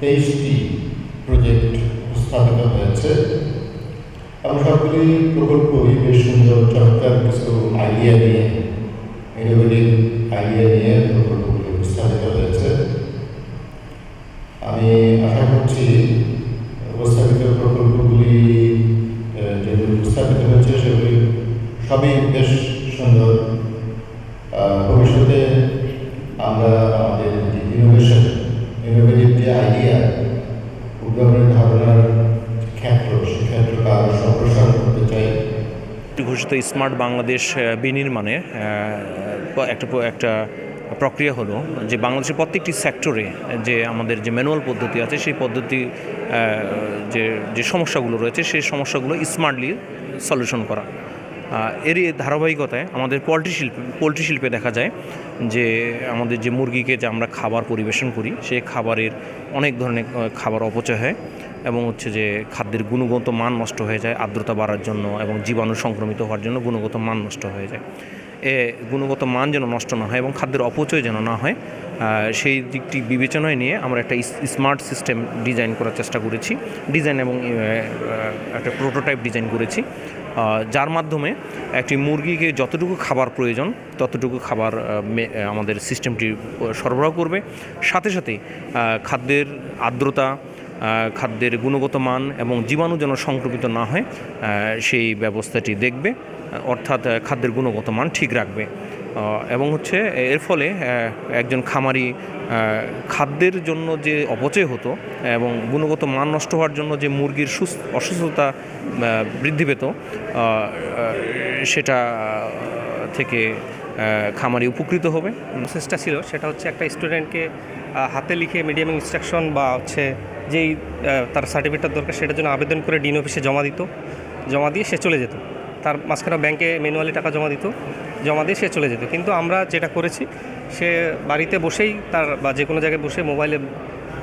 তেইশটি প্রজেক্ট উপস্থাপিত হয়েছে। এবং সবগুলি প্রকল্পই বেশ সুন্দর, চমৎকার কিছু আইডিয়া নিয়ে ইনোভেটিভ আইডিয়া নিয়ে প্রকল্পগুলি উপস্থাপিত হয়েছে। আমি আশা করছি উপস্থাপিত প্রকল্পগুলি যেগুলি উপস্থাপিত হয়েছে, সেগুলি সবই বেশ সুন্দর আহ, ভবিষ্যতে আমরা আমাদের যে ইনোভেশন ইনোভেটিভ যে আইডিয়া উদ্ভাবনের ঘোষিত স্মার্ট বাংলাদেশ বিনির্মাণে একটা একটা প্রক্রিয়া হলো যে বাংলাদেশের প্রত্যেকটি সেক্টরে যে আমাদের যে ম্যানুয়াল পদ্ধতি আছে, সেই পদ্ধতি যে যে সমস্যাগুলো রয়েছে, সেই সমস্যাগুলো স্মার্টলি সলিউশন করা। এরই ধারাবাহিকতায় আমাদের পোলট্রি শিল্প, পোলট্রি শিল্পে দেখা যায় যে আমাদের যে মুরগিকে যে আমরা খাবার পরিবেশন করি, সেই খাবারের অনেক ধরনের খাবার অপচয় হয় এবং হচ্ছে যে খাদ্যের গুণগত মান নষ্ট হয়ে যায়, আর্দ্রতা বাড়ার জন্য এবং জীবাণু সংক্রমিত হওয়ার জন্য গুণগত মান নষ্ট হয়ে যায়। এ গুণগত মান যেন নষ্ট না হয় এবং খাদ্যের অপচয় যেন না হয় সেই দিকটি বিবেচনায় নিয়ে আমরা একটা স্মার্ট সিস্টেম ডিজাইন করার চেষ্টা করেছি। ডিজাইন এবং একটা প্রোটোটাইপ ডিজাইন করেছি। যার মাধ্যমে একটি মুরগিকে যতটুকু খাবার প্রয়োজন, ততটুকু খাবার আমাদের সিস্টেমটি সরবরাহ করবে। সাথে সাথে খাদ্যের আর্দ্রতা খাদ্যের গুণগত মান এবং জীবাণু যেন সংক্রমিত না হয় সেই ব্যবস্থাটি দেখবে। অর্থাৎ খাদ্যের গুণগত মান ঠিক রাখবে। এবং হচ্ছে এর ফলে একজন খামারি খাদ্যের জন্য যে অপচয় হতো এবং গুণগত মান নষ্ট হওয়ার জন্য যে মুরগির সুস্থ, অসুস্থতা বৃদ্ধি পেত সেটা থেকে খামারি উপকৃত হবে। প্রসেসটা ছিল, সেটা হচ্ছে একটা স্টুডেন্টকে হাতে লিখে মিডিয়াম ইনস্ট্রাকশন বা হচ্ছে যেই তার সার্টিফিকেটটা দরকার, সেটার জন্য আবেদন করে ডিন অফিসে জমা দিত। জমা দিয়ে সে চলে যেত। তার মাঝখানে ব্যাংকে ম্যানুয়ালি টাকা জমা দিত, জমা দিয়ে সে চলে যেত। কিন্তু আমরা যেটা করেছি, সে বাড়িতে বসেই তার বা যে কোনো জায়গায় বসে মোবাইলে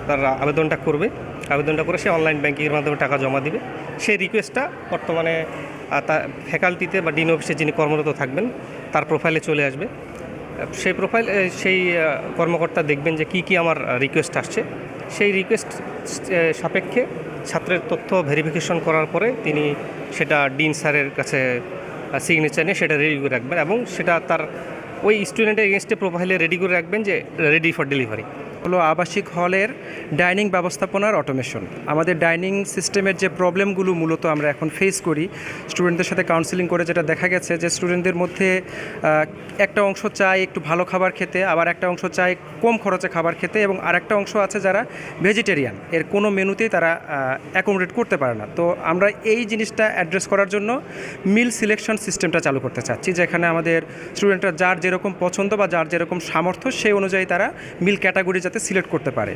তার আবেদনটা করবে। আবেদনটা করে সে অনলাইন ব্যাংকিংয়ের মাধ্যমে টাকা জমা দিবে। সেই রিকোয়েস্টটা বর্তমানে তা ফ্যাকাল্টিতে বা ডিন অফিসে যিনি কর্মরত থাকবেন, তার প্রোফাইলে চলে আসবে। সেই প্রোফাইল সেই কর্মকর্তা দেখবেন যে কি কি আমার রিকোয়েস্ট আসছে। সেই রিকোয়েস্ট সাপেক্ষে ছাত্রের তথ্য ভেরিফিকেশন করার পরে তিনি সেটা ডিন স্যারের কাছে সিগনেচার নিয়ে সেটা রেডি করে রাখবেন এবং সেটা তার ওই স্টুডেন্টের এগেনস্টে প্রোফাইলে রেডি করে রাখবেন যে রেডি ফর ডেলিভারি হলো আবাসিক হলের ডাইনিং ব্যবস্থাপনার অটোমেশন আমাদের ডাইনিং সিস্টেমের যে প্রবলেমগুলো মূলত আমরা এখন ফেস করি স্টুডেন্টদের সাথে কাউন্সিলিং করে যেটা দেখা গেছে যে স্টুডেন্টদের মধ্যে একটা অংশ চায় একটু ভালো খাবার খেতে, আবার একটা অংশ চায় কম খরচে খাবার খেতে এবং আরেকটা অংশ আছে যারা ভেজিটেরিয়ান এর কোনো মেনুতেই তারা অ্যাকোমোডেট করতে পারে না। তো আমরা এই জিনিসটা অ্যাড্রেস করার জন্য মিল সিলেকশন সিস্টেমটা চালু করতে চাচ্ছি, যেখানে আমাদের স্টুডেন্টরা যার যেরকম পছন্দ বা যার যেরকম সামর্থ্য, সেই অনুযায়ী তারা মিল ক্যাটাগরি যাতে সিলেক্ট করতে পারে।